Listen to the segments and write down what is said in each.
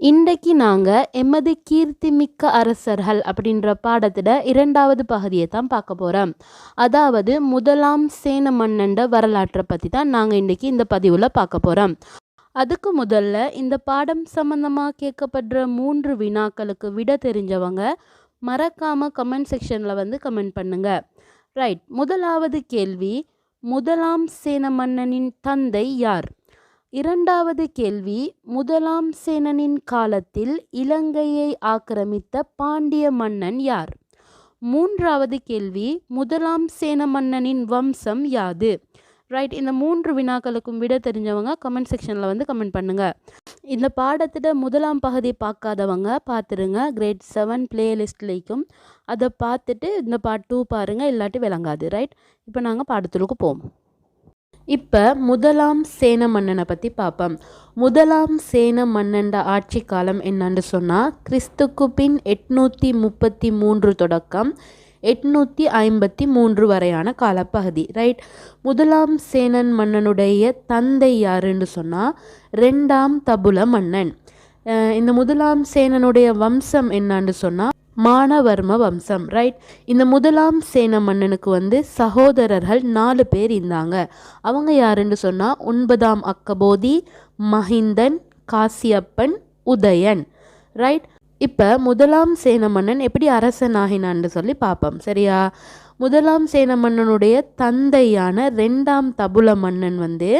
இன்றைக்கு நாங்கள் எமது கீர்த்தி மிக்க அரசர்கள் அப்படின்ற பாடத்தில் இரண்டாவது பகுதியை தான் பார்க்க போகிறோம் அதாவது முதலாம் சேன மன்னண்ட வரலாற்றை பற்றி தான் நாங்கள் இன்றைக்கி இந்த பதிவில் பார்க்க போகிறோம் அதுக்கு முதல்ல இந்த பாடம் சம்மந்தமாக கேட்கப்படுற மூன்று வினாக்களுக்கு விட தெரிஞ்சவங்க மறக்காமல் கமெண்ட் செக்ஷனில் வந்து கமெண்ட் பண்ணுங்க. ரைட் முதலாவது கேள்வி முதலாம் சேன மன்னனின் தந்தை யார்? இரண்டாவது கேள்வி முதலாம் சேனனின் காலத்தில் இலங்கையை ஆக்கிரமித்த பாண்டிய மன்னன் யார்? மூன்றாவது கேள்வி முதலாம் சேன மன்னனின் வம்சம் யாது? ரைட் இந்த மூன்று வினாக்களுக்கும் விட தெரிஞ்சவங்க கமெண்ட் செக்ஷனில் வந்து கமெண்ட் பண்ணுங்கள் இந்த பாடத்திட்ட முதலாம் பகுதி பார்க்காதவங்க பார்த்துருங்க. கிரேட் செவன் பிளேலிஸ்ட்லேயும் அதை பார்த்துட்டு இந்த பார்ட் டூ பாருங்கள் இல்லாட்டி விளங்காது. ரைட் இப்போ நாங்கள் பாடத்துலுக்கு போவோம். இப்போ முதலாம் சேன மன்னனை பற்றி பார்ப்போம் முதலாம் சேன மன்னன்ட ஆட்சி காலம் என்னன்னு சொன்னால் கிறிஸ்துக்கு பின் எட்நூற்றி முப்பத்தி மூன்று தொடக்கம் எட்நூற்றி ஐம்பத்தி மூன்று வரையான காலப்பகுதி ரைட் முதலாம் சேனன் மன்னனுடைய தந்தை யாருன்னு சொன்னால் ரெண்டாம் தபுல மன்னன். இந்த முதலாம் சேனனுடைய வம்சம் என்னான்னு சொன்னால் மானவர்ம வம்சம் ரைட் இந்த முதலாம் சேன மன்னனுக்கு வந்து சகோதரர்கள் நாலு பேர் இருந்தாங்க. அவங்க யாருன்னு சொன்னால் ஒன்பதாம் அக்கபோதி மஹிந்தன் காசியப்பன் உதயன் ரைட் இப்போ முதலாம் சேன மன்னன் எப்படி அரசனாகினான்னு சொல்லி பார்ப்போம் சரியா? முதலாம் சேன மன்னனுடைய தந்தையான ரெண்டாம் தபுல மன்னன் வந்து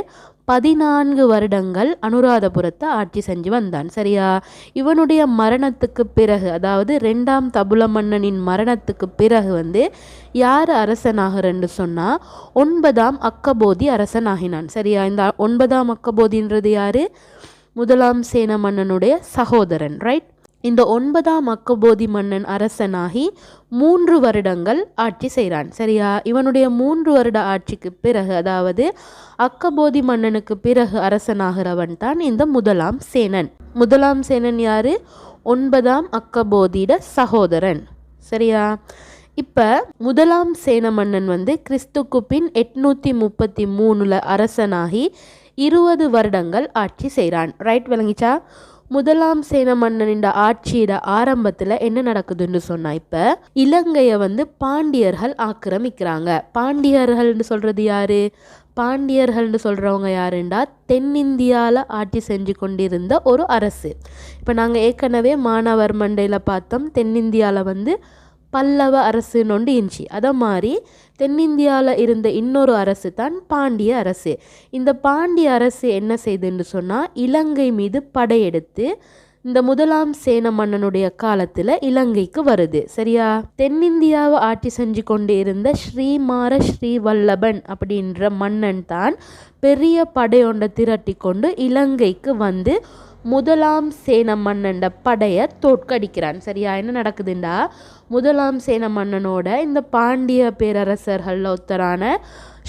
பதினான்கு வருடங்கள் அனுராதபுரத்தை ஆட்சி செஞ்சு வந்தான். சரியா? இவனுடைய மரணத்துக்கு பிறகு அதாவது ரெண்டாம் தபுல மன்னனின் மரணத்துக்கு பிறகு வந்து யார் அரசனாகிறன்னு சொன்னால் ஒன்பதாம் அக்கபோதி அரசனாகினான். சரியா? இந்த ஒன்பதாம் அக்கபோதின்றது யார்? முதலாம் சேன மன்னனுடைய சகோதரன் ரைட் இந்த ஒன்பதாம் அக்கபோதி மன்னன் அரசனாகி மூன்று வருடங்கள் ஆட்சி செய்கிறான். சரியா? இவனுடைய மூன்று வருட ஆட்சிக்கு பிறகு அதாவது அக்கபோதி மன்னனுக்கு பிறகு அரசனாகிறவன் தான் இந்த முதலாம் சேனன். முதலாம் சேனன் யாரு? ஒன்பதாம் அக்கபோதியிட சகோதரன். சரியா? இப்போ முதலாம் சேன மன்னன் வந்து கிறிஸ்துக்கு பின் எட்நூற்றி முப்பத்தி மூணில் அரசனாகி இருபது வருடங்கள் ஆட்சி செய்கிறான். ரைட் விளங்கிச்சா? முதலாம் சேன மன்னனின் ஆட்சியிட ஆரம்பத்தில் என்ன நடக்குதுன்னு சொன்னா இப்போ இலங்கையை வந்து பாண்டியர்கள் ஆக்கிரமிக்கிறாங்க. பாண்டியர்கள்னு சொல்கிறது யாரு? பாண்டியர்கள்னு சொல்கிறவங்க யாருண்டா? தென்னிந்தியாவில் ஆட்சி செஞ்சு கொண்டிருந்த ஒரு அரசு. இப்போ நாங்கள் ஏற்கனவே மாணவர் மண்டையில் பார்த்தோம் தென்னிந்தியாவில் வந்து பல்லவ அரசு நொண்டு இருந்துச்சு அதை மாதிரி தென்னிந்தியாவில் இருந்த இன்னொரு அரசு தான் பாண்டிய அரசு. இந்த பாண்டிய அரசு என்ன செய்துன்னு சொன்னால் இலங்கை மீது படையெடுத்து இந்த முதலாம் சேன மன்னனுடைய காலத்தில் இலங்கைக்கு வருது. சரியா? தென்னிந்தியாவை ஆட்சி செஞ்சு கொண்டு இருந்த ஸ்ரீமார ஸ்ரீவல்லபன் அப்படின்ற மன்னன் தான் பெரிய படையொன்றை திரட்டி கொண்டு இலங்கைக்கு வந்து முதலாம் சேன மன்னன் படையை தோற்கடிக்கிறான். சரியா? என்ன நடக்குதுண்டா? முதலாம் சேன மன்னனோட இந்த பாண்டிய பேரரசர்களில் ஒருத்தரான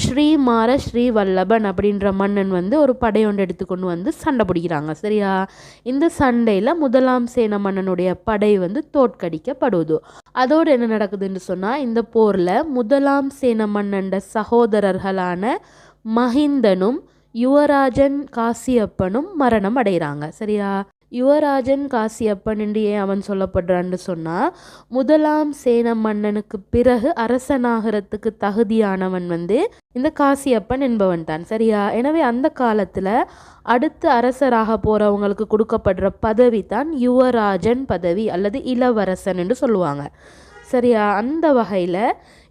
ஸ்ரீமார ஸ்ரீவல்லபன் அப்படின்ற மன்னன் வந்து ஒரு படையொன்று எடுத்துக்கொண்டு வந்து சண்டை பிடிக்கிறாங்க. சரியா? இந்த சண்டையில் முதலாம் சேன மன்னனுடைய படை வந்து தோற்கடிக்கப்படுவது அதோடு என்ன நடக்குதுன்னு சொன்னால் இந்த போரில் முதலாம் சேன மன்னன்ட சகோதரர்களான மஹிந்தனும் யுவராஜன் காசியப்பனும் மரணம் அடைகிறாங்க. சரியா? யுவராஜன் காசியப்பன் என்று ஏன் அவன் சொல்லப்படுறான்னு சொன்னால் முதலாம் சேன மன்னனுக்கு பிறகு அரசனாகிறதுக்கு தகுதியானவன் வந்து இந்த காசியப்பன் என்பவன் தான். சரியா? எனவே அந்த காலத்தில் அடுத்து அரசராக போகிறவங்களுக்கு கொடுக்கப்படுற பதவி தான் யுவராஜன் பதவி அல்லது இளவரசன் என்று சொல்லுவாங்க. சரியா? அந்த வகையில்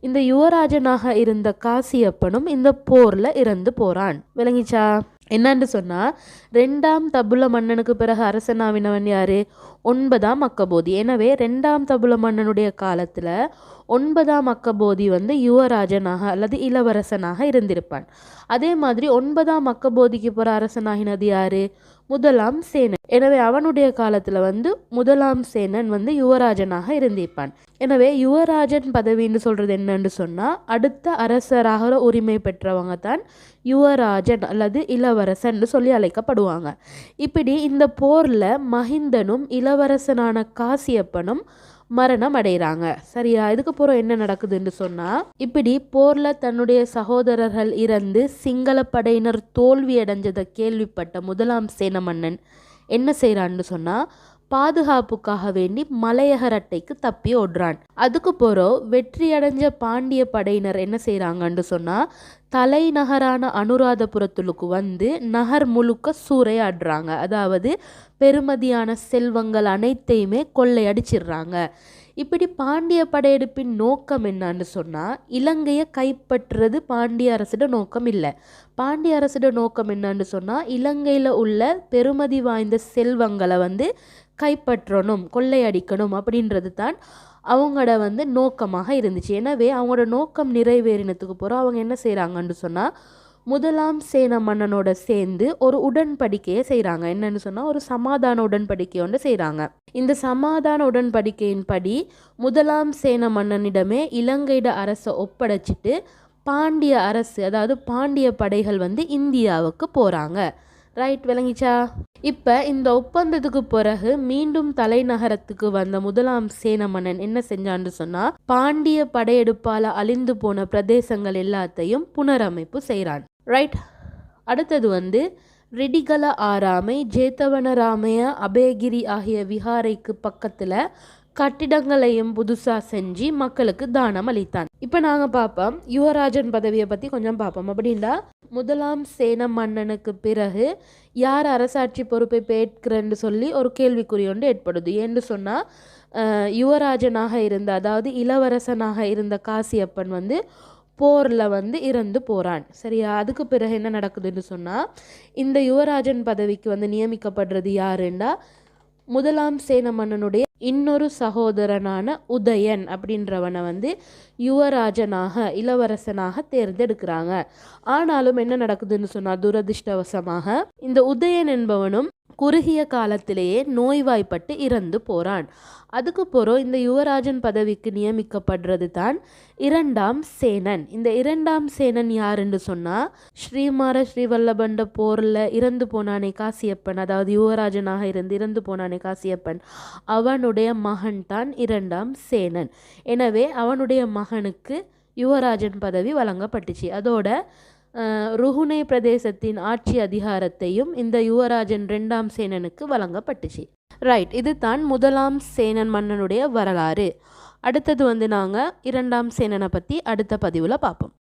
இந்த யுவராஜனாக இருந்த காசியப்பனும் இந்த போரில் இறந்து போகிறான் விளங்கிச்சா? என்னன்னு சொன்னால் ரெண்டாம் தபுல மன்னனுக்கு பிறகு அரசனாவினவன் யார்? ஒன்பதாம் அக்கபோதி. எனவே ரெண்டாம் தபுல மன்னனுடைய காலத்தில் ஒன்பதாம் அக்கபோதி வந்து யுவராஜனாக அல்லது இளவரசனாக இருந்திருப்பான். அதே மாதிரி ஒன்பதாம் அக்கபோதிக்கு போகிற அரசனாகினது யார்? முதலாம் சேனன். எனவே அவனுடைய காலத்தில் வந்து முதலாம் சேனன் வந்து யுவராஜனாக இருந்திருப்பான். எனவே யுவராஜன் பதவின்னு சொல்கிறது என்னன்னு சொன்னால் அடுத்த அரசராக உரிமை பெற்றவங்க தான் யுவராஜன் அல்லது இளவரசன் சொல்லி அழைக்கப்படுவாங்க. இப்படி இந்த போரில் மஹிந்தனும் இளவரசனான காசியப்பனும் மரணம் அடைகிறாங்க சரியா? இதுக்கப்புறம் என்ன நடக்குதுன்னு சொன்னால் இப்படி போரில் தன்னுடைய சகோதரர்கள் இறந்து சிங்கள படையினர் தோல்வி அடைஞ்சதை கேள்விப்பட்ட முதலாம் சேன மன்னன் என்ன செய்கிறான்னு சொன்னால் பாதுகாப்புக்காக வேண்டி மலையகரட்டைக்கு தப்பி ஓடுறான். அதுக்கு போகிறோம் வெற்றியடைஞ்ச பாண்டிய படையினர் என்ன செய்கிறாங்கன்னு சொன்னால் தலைநகரான அனுராதபுரத்துலுக்கு வந்து நகர் முழுக்க சூறையாடுறாங்க. அதாவது பெருமதியான செல்வங்கள் அனைத்தையுமே கொள்ளையடிச்சிடுறாங்க. இப்படி பாண்டிய படையெடுப்பின் நோக்கம் என்னன்னு சொன்னால் இலங்கையை கைப்பற்றுறது பாண்டிய அரசிட நோக்கம் இல்லை. பாண்டிய அரசிட நோக்கம் என்னன்னு சொன்னால் இலங்கையில் உள்ள பெருமதி வாய்ந்த செல்வங்களை வந்து கைப்பற்றணும் கொள்ளையடிக்கணும் அப்படின்றது தான் அவங்களோட வந்து நோக்கமாக இருந்துச்சு. எனவே அவங்களோட நோக்கம் நிறைவேறினத்துக்கு போகிறோம் அவங்க என்ன செய்கிறாங்கன்னு சொன்னால் முதலாம் சேன மன்னனோட சேர்ந்து ஒரு உடன்படிக்கையை செய்கிறாங்க என்னன்னு சொன்னால் ஒரு சமாதான உடன்படிக்கை ஒன்று செய்கிறாங்க இந்த சமாதான உடன்படிக்கையின்படி முதலாம் சேன மன்னனிடமே இலங்கையிட அரசை ஒப்படைச்சிட்டு பாண்டிய அரசு அதாவது பாண்டிய படைகள் வந்து இந்தியாவுக்கு போகிறாங்க ரைட் விளங்கிச்சா? இப்போ இந்த ஒப்பந்தத்துக்கு பிறகு மீண்டும் தலைநகரத்துக்கு வந்த முதலாம் சேன மன்னன் என்ன செஞ்சான்னு சொன்னால் பாண்டிய படையெடுப்பால் அழிந்து போன பிரதேசங்கள் எல்லாத்தையும் புனரமைப்பு செய்கிறான் ரைட் அடுத்தது வந்து ரெடிகல ஆராமை ஜேத்தவனராமைய அபயகிரி ஆகிய விஹாரைக்கு பக்கத்தில் கட்டிடங்களையும் புதுசாக செஞ்சு மக்களுக்கு தானம் அளித்தான். இப்போ நாங்கள் பார்ப்போம் யுவராஜன் பதவியை பற்றி கொஞ்சம் பார்ப்போம் அப்படின்னா முதலாம் சேன மன்னனுக்கு பிறகு யார் அரசாட்சி பொறுப்பை பேட்கிறன்னு சொல்லி ஒரு கேள்விக்குறி ஒன்று ஏற்படுது. ஏன்னு சொன்னால் யுவராஜனாக இருந்த அதாவது இளவரசனாக இருந்த காசியப்பன் வந்து போரில் வந்து இறந்து போகிறான் சரியா? அதுக்கு பிறகு என்ன நடக்குதுன்னு சொன்னால் இந்த யுவராஜன் பதவிக்கு வந்து நியமிக்கப்படுறது யாருண்டா முதலாம் சேன மன்னனுடைய இன்னொரு சகோதரனான உதயன் அப்படின்றவனை வந்து யுவராஜனாக இளவரசனாக தேர்ந்தெடுக்கிறாங்க. ஆனாலும் என்ன நடக்குதுன்னு சொன்னால் துரதிர்ஷ்டவசமாக இந்த உதயன் என்பவனும் குறுகிய காலத்திலேயே நோய்வாய்ப்பட்டு இறந்து போகிறான் அதுக்கு பிறகு இந்த யுவராஜன் பதவிக்கு நியமிக்கப்படுறது தான் இரண்டாம் சேனன். இந்த இரண்டாம் சேனன் யாருன்னு சொன்னால் ஸ்ரீமார ஸ்ரீவல்லபண்ட போரில் இறந்து போனானே காசியப்பன். அதாவது யுவராஜனாக இருந்து இறந்து போனானே காசியப்பன். அவனுடைய மகன் தான் இரண்டாம் சேனன். எனவே அவனுடைய மகனுக்கு யுவராஜன் பதவி வழங்கப்பட்டுச்சு. அதோட ருகுனை பிரதேசத்தின் ஆட்சி அதிகாரத்தையும் இந்த யுவராஜன் ரெண்டாம் சேனனுக்கு வழங்கப்பட்டுச்சு. ரைட் இது தான் முதலாம் சேனன் மன்னனுடைய வரலாறு. அடுத்தது வந்து நாங்கள் இரண்டாம் சேனனை பற்றி அடுத்த பதிவில் பார்ப்போம்